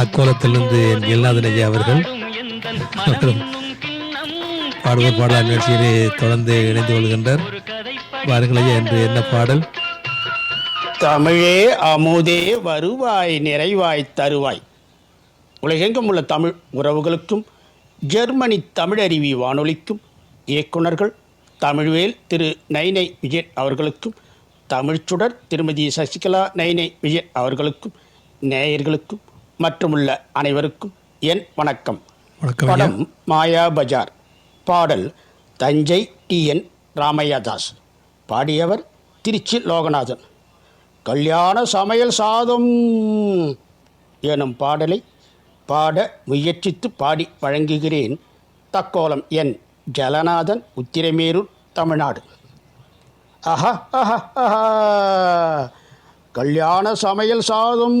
அக்கோலத்திலிருந்து என் எல்லாதன் அவர்கள் பாடுவோர் பாடல் நிகழ்ச்சியிலே தொடர்ந்து இணைந்து கொள்கின்றார் வாருங்கள் ஐயா என்று என்ன பாடல்? தமிழே அமுதே வருவாய் நிறைவாய் தருவாய். உலகெங்கும் உள்ள தமிழ் உறவுகளுக்கும் ஜெர்மனி தமிழருவி வானொலிக்கும் இயக்குனர்கள் தமிழ்வேல் திரு நைனை விஜயன் அவர்களுக்கும் தமிழ்ச்சுடர் திருமதி சசிகலா நைனை விஜயன் அவர்களுக்கும் நேயர்களுக்கும் மற்றுமுள்ள அனைவருக்கும் என் வணக்கம். படம் மாயா பஜார். பாடல் தஞ்சை டி. என். ராமையாதாஸ். பாடியவர் திருச்சி லோகநாதன். கல்யாண சமையல் சாதம் எனும் பாடலை பாட முயற்சித்து பாடி வழங்குகிறேன் தக்கோலம் என் ஜலநாதன் உத்திரமேரூர் தமிழ்நாடு. ஆஹா ஆஹா ஆஹா கல்யாண சமையல் சாதம்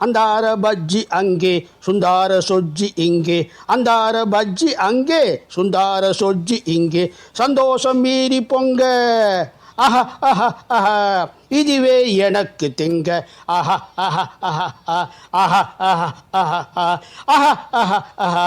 அந்தார பஜ்ஜி அங்கே சுந்தார சொஜ்ஜி இங்கே. அந்தார பஜ்ஜி அங்கே சுந்தார சொஜ்ஜி இங்கே. சந்தோஷம் மீறி பொங்க. அஹா அஹ ஆஹா இதுவே எனக்கு திங்க. அஹ அஹ அஹ அஹ ஆஹா அஹ அஹ அஹ ஆஹா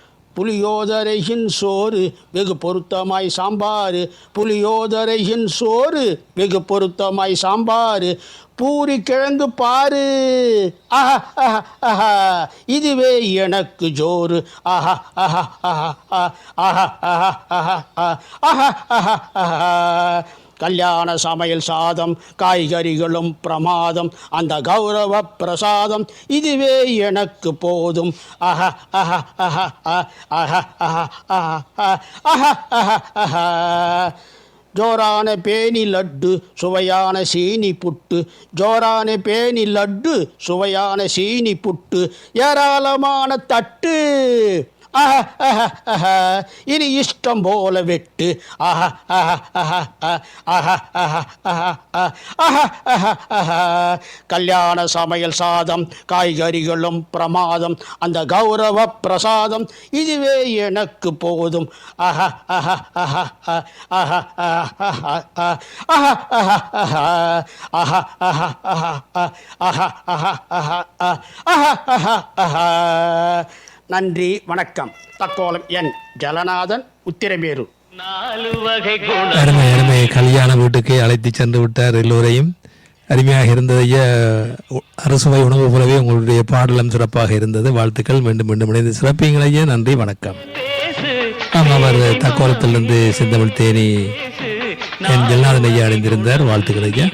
புளியோதரையின் சோறு வெகு பொருத்தமாய் சாம்பார் புளியோதரையின் சோறு வெகு பொருத்தமாய் சாம்பார் பூரி கிழங்கு பாரு. ஆஹா ஆஹா ஆஹா. இதுவே எனக்கு ஜோறு. ஆஹா ஆஹா ஆஹா ஆஹா ஆஹா ஆஹா ஆஹா ஆஹா ஆஹா. கல்யாண சமையல் சாதம் காய்கறிகளும் பிரமாதம் அந்த கௌரவ பிரசாதம் இதுவே எனக்கு போதும் அஹ அஹ அஹ அஹ அஹ அஹ அஹ அஹ அஹ ஜோரான பேணி லட்டு சுவையான சீனி புட்டு ஜோரான பேணி லட்டு சுவையான சீனி புட்டு ஏராளமான தட்டு இனி இஷ்டம் போல வெட்டு ஆஹா கல்யாண சமையல் சாதம் காய்கறிகளும் பிரமாதம் அந்த கௌரவ பிரசாதம் இதுவே எனக்கு போதும் ஆஹா ஆஹா ஆஹா ஆஹா ஆஹா ஆஹா ஆஹா ஆஹா நன்றி வணக்கம். தக்கோலம் என் ஜலநாதன் உத்திரமேரு. அருமை அருமை. கல்யாண வீட்டுக்கு அழைத்து சென்று விட்டார் எல்லோரையும். அருமையாக இருந்ததைய அரசுவை உணவு போலவே உங்களுடைய பாடலும் சிறப்பாக இருந்தது. வாழ்த்துக்கள். மீண்டும் மீண்டும் இணைந்து சிறப்பீங்களையே நன்றி வணக்கம். அவர் தக்கோலத்திலிருந்து செந்தமிழ் தேனி என் ஜெல்லாதன் அடைந்திருந்தார் அணிந்திருந்தார். வாழ்த்துக்கள் ஐயா.